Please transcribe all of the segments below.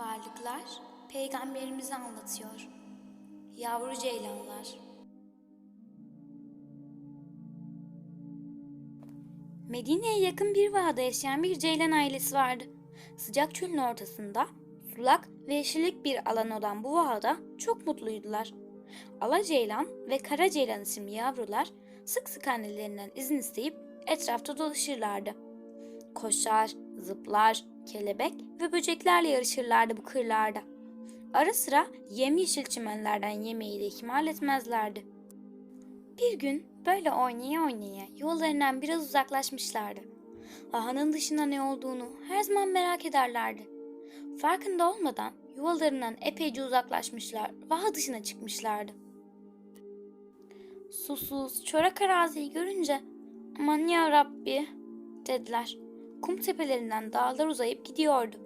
Varlıklar peygamberimizi anlatıyor. Yavru ceylanlar. Medine'ye yakın bir vahada yaşayan bir ceylan ailesi vardı. Sıcak çölün ortasında sulak ve yeşillik bir alan olan bu vahada çok mutluydular. Ala ceylan ve kara ceylan isimli yavrular sık sık annelerinden izin isteyip etrafta dolaşırlardı. Koşar, zıplar, kelebek ve böceklerle yarışırlardı bu kırlarda. Ara sıra yemyeşil çimenlerden yemeği de ihmal etmezlerdi. Bir gün böyle oynaya oynaya yollarından biraz uzaklaşmışlardı. Vahanın dışında ne olduğunu her zaman merak ederlerdi. Farkında olmadan yuvalarından epeyce uzaklaşmışlar, vaha dışına çıkmışlardı. Susuz, çorak araziyi görünce aman ya Rabbi dediler. Kum tepelerinden dağlar uzayıp gidiyordu.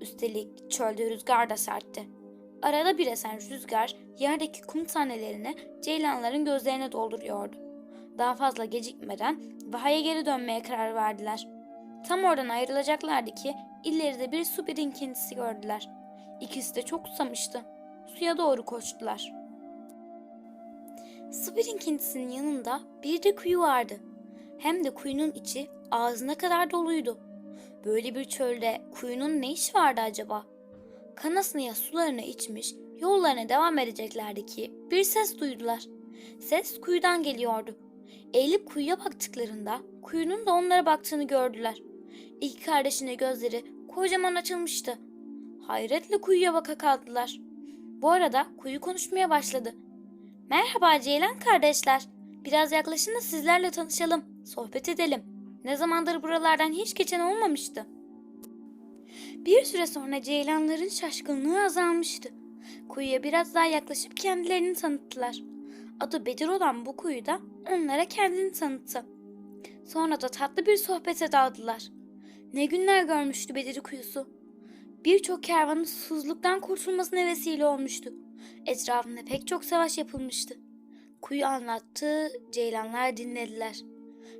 Üstelik çölde rüzgar da sertti. Arada bir esen rüzgar yerdeki kum tanelerini ceylanların gözlerine dolduruyordu. Daha fazla gecikmeden vahaya geri dönmeye karar verdiler. Tam oradan ayrılacaklardı ki ileride bir su birinkintisi gördüler. İkisi de çok susamıştı. Suya doğru koştular. Su birikintisinin yanında bir de kuyu vardı. Hem de kuyunun içi ağzına kadar doluydu. Böyle bir çölde kuyunun ne işi vardı acaba? Kanasını sularını içmiş, yollarına devam edeceklerdi ki bir ses duydular. Ses kuyudan geliyordu. Eğilip kuyuya baktıklarında kuyunun da onlara baktığını gördüler. İki kardeşine gözleri kocaman açılmıştı. Hayretle kuyuya baka kaldılar. Bu arada kuyu konuşmaya başladı. Merhaba Ceylan kardeşler. Biraz yaklaşın da sizlerle tanışalım, sohbet edelim. Ne zamandır buralardan hiç geçen olmamıştı. Bir süre sonra ceylanların şaşkınlığı azalmıştı. Kuyuya biraz daha yaklaşıp kendilerini tanıttılar. Adı Bedir olan bu kuyuda onlara kendini tanıttı. Sonra da tatlı bir sohbete daldılar. Ne günler görmüştü Bedir kuyusu. Birçok kervanın susuzluktan kurtulmasına vesile olmuştu. Etrafında pek çok savaş yapılmıştı. Kuyu anlattı, ceylanlar dinlediler.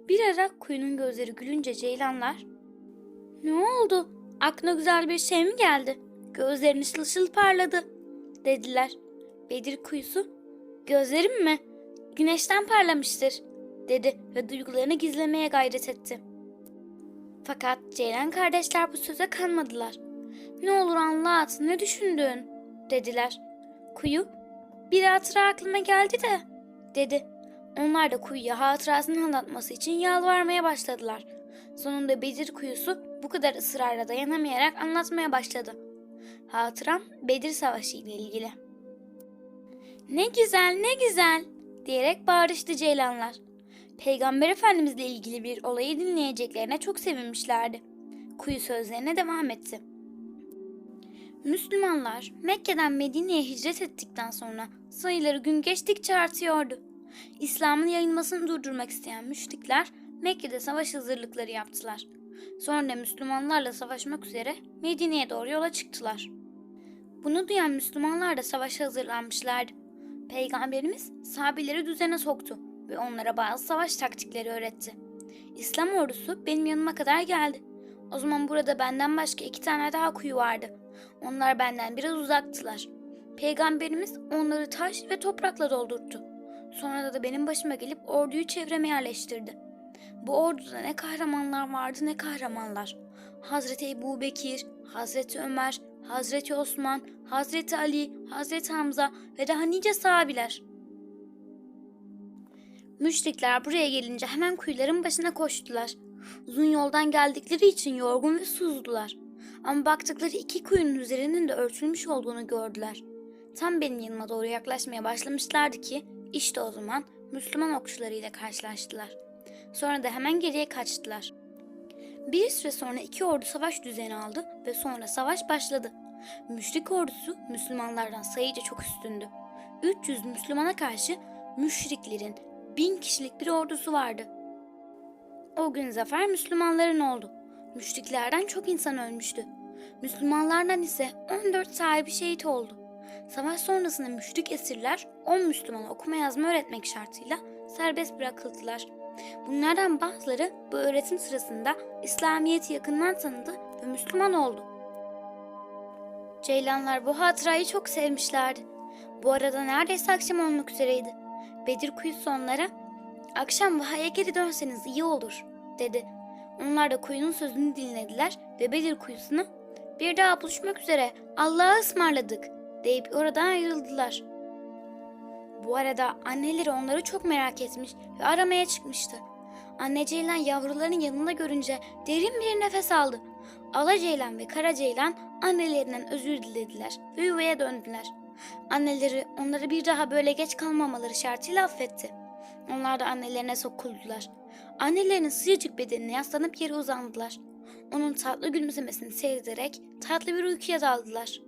Bir ara kuyunun gözleri gülünce ceylanlar ''Ne oldu? Aklına güzel bir şey mi geldi? Gözlerin ışıl ışıl parladı.'' dediler. Bedir kuyusu ''Gözlerim mi? Güneşten parlamıştır.'' dedi ve duygularını gizlemeye gayret etti. Fakat Ceylan kardeşler bu söze kanmadılar. ''Ne olur anlat, ne düşündün?'' dediler. Kuyu bir hatıra aklıma geldi de dedi. Onlar da kuyuya hatırasını anlatması için yalvarmaya başladılar. Sonunda Bedir kuyusu bu kadar ısrarla dayanamayarak anlatmaya başladı. Hatıram Bedir Savaşı ile ilgili. Ne güzel ne güzel diyerek bağırıştı ceylanlar. Peygamber Efendimizle ilgili bir olayı dinleyeceklerine çok sevinmişlerdi. Kuyu sözlerine devam etti. Müslümanlar Mekke'den Medine'ye hicret ettikten sonra sayıları gün geçtikçe artıyordu. İslam'ın yayılmasını durdurmak isteyen müşrikler Mekke'de savaş hazırlıkları yaptılar. Sonra Müslümanlarla savaşmak üzere Medine'ye doğru yola çıktılar. Bunu duyan Müslümanlar da savaşa hazırlanmışlardı. Peygamberimiz sahabeleri düzene soktu ve onlara bazı savaş taktikleri öğretti. İslam ordusu benim yanıma kadar geldi. O zaman burada benden başka iki tane daha kuyu vardı. Onlar benden biraz uzaktılar. Peygamberimiz onları taş ve toprakla doldurttu. Sonra da benim başıma gelip orduyu çevreme yerleştirdi. Bu orduda ne kahramanlar vardı ne kahramanlar. Hazreti Ebu Bekir, Hazreti Ömer, Hazreti Osman, Hazreti Ali, Hazreti Hamza ve daha nice sahabiler. Müşrikler buraya gelince hemen kuyuların başına koştular. Uzun yoldan geldikleri için yorgun ve susuzdular. Ama baktıkları iki kuyunun üzerinin de örtülmüş olduğunu gördüler. Tam benim yanıma doğru yaklaşmaya başlamışlardı ki işte o zaman Müslüman okçularıyla karşılaştılar. Sonra da hemen geriye kaçtılar. Bir süre sonra iki ordu savaş düzeni aldı ve sonra savaş başladı. Müşrik ordusu Müslümanlardan sayıca çok üstündü. 300 Müslümana karşı müşriklerin bin kişilik bir ordusu vardı. O gün zafer Müslümanların oldu. Müşriklerden çok insan ölmüştü. Müslümanlardan ise 14 sahibi şehit oldu. Savaş sonrasında müşrik esirler 10 Müslümana okuma yazma öğretmek şartıyla serbest bırakıldılar. Bunlardan bazıları bu öğretim sırasında İslamiyet'i yakından tanıdı ve Müslüman oldu. Ceylanlar bu hatırayı çok sevmişlerdi. Bu arada neredeyse akşam olmak üzereydi. Bedir kuyusu onlara akşam vahaya geri dönseniz iyi olur dedi. Onlar da kuyunun sözünü dinlediler ve Bedir kuyusunu bir daha buluşmak üzere Allah'a ısmarladık deyip oradan ayrıldılar. Bu arada anneleri onları çok merak etmiş ve aramaya çıkmıştı. Anne Ceylan yavruların yanında görünce derin bir nefes aldı. Ala Ceylan ve Kara Ceylan annelerinden özür dilediler ve yuvaya döndüler. Anneleri onları bir daha böyle geç kalmamaları şartıyla affetti. Onlar da annelerine sokuldular. Annelerinin sıcacık bedenine yaslanıp yere uzandılar. Onun tatlı gülümsemesini seyrederek tatlı bir uykuya daldılar.